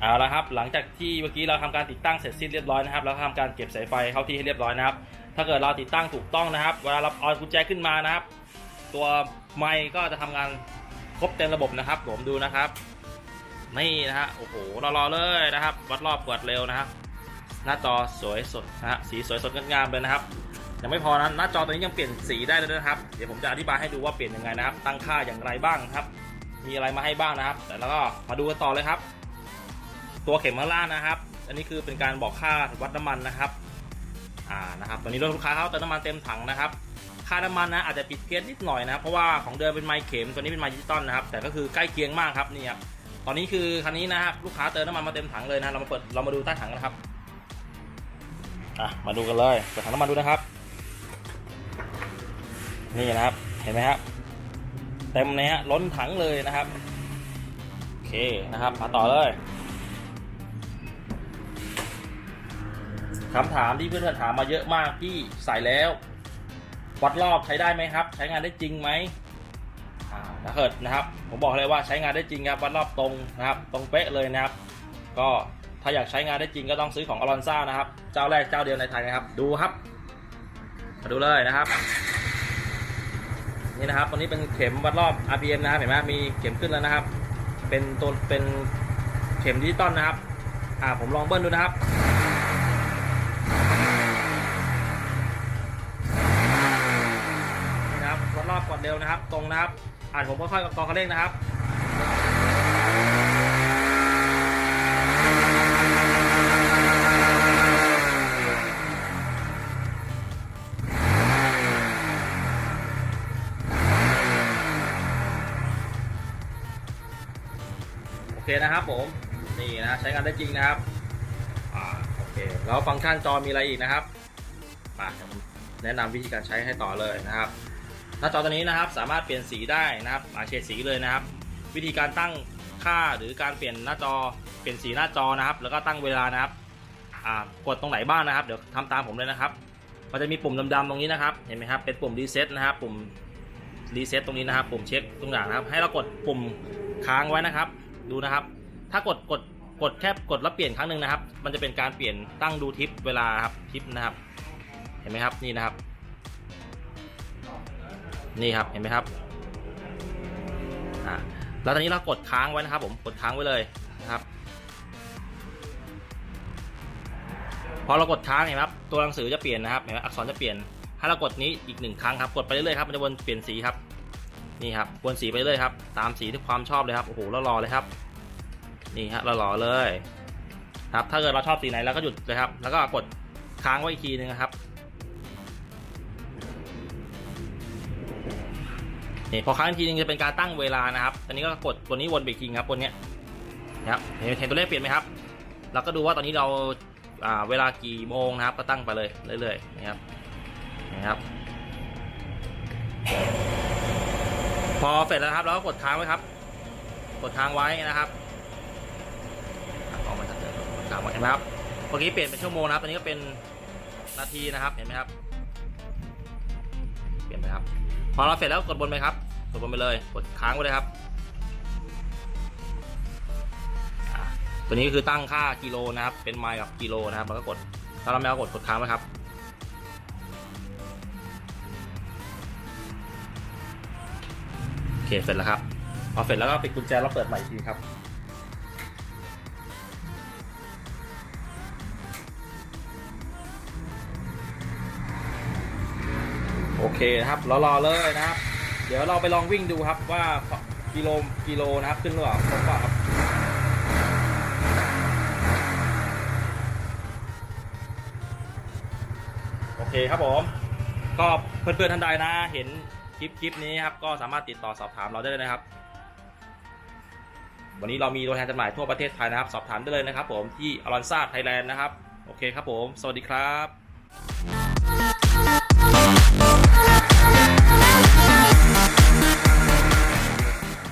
เอาละครับหลังจากที่เมื่อกี้เราทำการติดตั้งเสร็จสิ้นเรียบร้อยนะครับแล้วทำการเก็บสายไฟเข้าที่ให้เรียบร้อยนะครับ ถ้าเกิดเราติดตั้งถูกต้องนะครับ เวลาเราเอากุญแจขึ้นมานะครับ ตัวไมค์ก็จะทำงานครบเต็มระบบนะครับผมดูนะครับนี่นะฮะโอ้โหรอๆเลยนะครับ วัดรอบกวดเร็วนะครับ หน้าจอสวยสดนะฮะสีสวยสดงดงามเลยนะครับยังไม่พอนะหน้าจอตัวนี้ยังเปลี่ยนสีได้เลยนะครับ เดี๋ยวผมจะอธิบายให้ดูว่าเปลี่ยนยังไงนะครับ ตั้งค่าอย่างไรบ้างครับ มีอะไรมาให้บ้างนะครับ แต่แล้วก็มาดูกันต่อเลยครับ ตัวเข็มข้างล่างนะครับ อันนี้คือเป็นการบอกค่าวัดน้ำมันนะครับ อ่า นะครับ ตอนนี้รถลูกค้าเขาเติมน้ำมันเต็มถังนะครับ ค่าน้ำมันนะอาจจะปิดเกณฑ์นิดหน่อยนะครับ เพราะว่าของเดิมเป็นไมค์เข็ม ตัวนี้เป็นไมค์ดิจิตอลนะครับ แต่ก็คือใกล้เคียงมากครับนี่ครับ ตอนนี้คือคันนี้นะครับลูกค้าเติมน้ำมันมาเต็มถังเลยนะ เรามาเปิด เรามาดูใต้ถังกันนะครับ อะ มาดูกันเลย เปิดถังน้ำมันดูนะครับ นี่นะครับ เห็นไหมครับ เต็มเลยฮะ ล้นถังเลยนะครับ โอเคนะครับ มาต่อเลย คำถามที่เพื่อนๆถามมาเยอะมากพี่ใส่แล้ว วัดรอบใช้ได้ไหมครับ ใช้งานได้จริงไหมถ้าเกิดนะครับ ผมบอกเลยว่าใช้งานได้จริงครับวัดรอบตรงนะครับ ตรงเป๊ะเลยนะครับ ก็ถ้าอยากใช้งานได้จริงก็ต้องซื้อของอลอนซ่านะครับ เจ้าแรกเจ้าเดียวในไทยนะครับ ดูครับ มาดูเลยนะครับ นี่นะครับตัวนี้เป็นเข็มวัดรอบ RPM นะครับเห็นไหมมีเข็มขึ้นแล้วนะครับ เป็นตัวเป็นเข็มดิจิตอลนะครับ อ่าผมลองเบิ้ลดูนะครับ นี่นะครับวัดรอบกดเร็ว นะครับ ตรงนะครับอ่านผมค่อยๆกับกองคันเร่งนะครับโอเคนะครับผมนี่นะใช้งานได้จริงนะครับอ่าโอเคแล้วฟังก์ชันจอมีอะไรอีกนะครับมาแนะนำวิธีการใช้ให้ต่อเลยนะครับ หน้าจอตัวนี้นะครับสามารถเปลี่ยนสีได้นะครับหลายเฉดสีเลยนะครับ วิธีการตั้งค่าหรือการเปลี่ยนหน้าจอเปลี่ยนสีหน้าจอนะครับ แล้วก็ตั้งเวลานะครับกดตรงไหนบ้างนะครับ เดี๋ยวทำตามผมเลยนะครับ มันจะมีปุ่มดำๆตรงนี้นะครับ เห็นไหมครับ เป็นปุ่มรีเซ็ตนะครับ ปุ่มรีเซ็ตตรงนี้นะครับ ปุ่มเช็คตรงอย่างนะครับ ให้เรากดปุ่มค้างไว้นะครับ ดูนะครับ ถ้ากดกดกดแค่กดแล้วเปลี่ยนครั้งหนึ่งนะครับ มันจะเป็นการเปลี่ยนตั้งดูทิปเวลาครับทิปนะครับ เห็นไหมครับ นี่นะครับ นี่ครับเห็นไหมครับอ่าแล้วตอนนี้เรากดค้างไว้นะครับ ผมกดค้างไว้เลยนะครับพอเรากดค้างเห็นไหมครับตัวหนังสือจะเปลี่ยนนะครับเห็นไหมอักษรจะเปลี่ยนให้เรากดนี้อีกหนึ่งครั้งครับกดไปเรื่อยๆครับมันจะวนเปลี่ยนสีครับนี่ครับวนสีไปเรื่อยครับ ตามสีที่ความชอบเลยครับโอ้โหแล้วรอเลยครับนี่ฮะเราหล่อเลยครับถ้าเกิดเราชอบสีไหนเราก็หยุดเลยครับ แล้วก็กดค้างไว้อีกทีนึงครับ นี่พอค้างทีนึงจะเป็นการตั้งเวลานะครับตอนนี้ก็กดตัวนี้วนไปทีครับบนเนี้ยนะครับเห็นตัวเลขเปลี่ยนไหมครับ เราก็ดูว่าตอนนี้เราอ่าเวลากี่โมงนะครับ ก็ตั้งไปเลยเรื่อยๆนะครับนะครับพอเสร็จแล้วครับ เราก็กดค้างไว้ครับ กดค้างไว้นะครับออกมาจากเดิมกลางวันเห็นไหมครับเมื่อกี้เปลี่ยนเป็นชั่วโมงนะครับตอนนี้ก็เป็นนาทีนะครับเห็นไหมครับ เปลี่ยนไปครับ พอเราเสร็จแล้วกดบนไปครับ กดบนไปเลย กดค้างไว้เลยครับ ตัวนี้ก็คือตั้งค่ากิโลนะครับ เป็นไมล์กับกิโลนะครับแล้วก็กด ถ้าเราไม่เอากดกดค้างไว้ครับ โอเค เสร็จแล้วครับ พอเสร็จแล้วก็ปิดกุญแจแล้วเปิดใหม่อีกทีครับ โอเคนะครับรอรอเลยนะครับ เดี๋ยวเราไปลองวิ่งดูครับว่ากิโลกิโลนะครับขึ้นหรือเปล่าครบเปล่าครับโอเคครับผมก็เพื่อนๆท่านใดนะ เห็นคลิปคลิปนี้ครับก็สามารถติดต่อสอบถามเราได้เลยนะครับ วันนี้เรามีตัวแทนจำหน่ายทั่วประเทศไทยนะครับ สอบถามได้เลยนะครับ ผมที่อลอนซ่าไทยแลนด์นะครับ โอเคครับผม สวัสดีครับ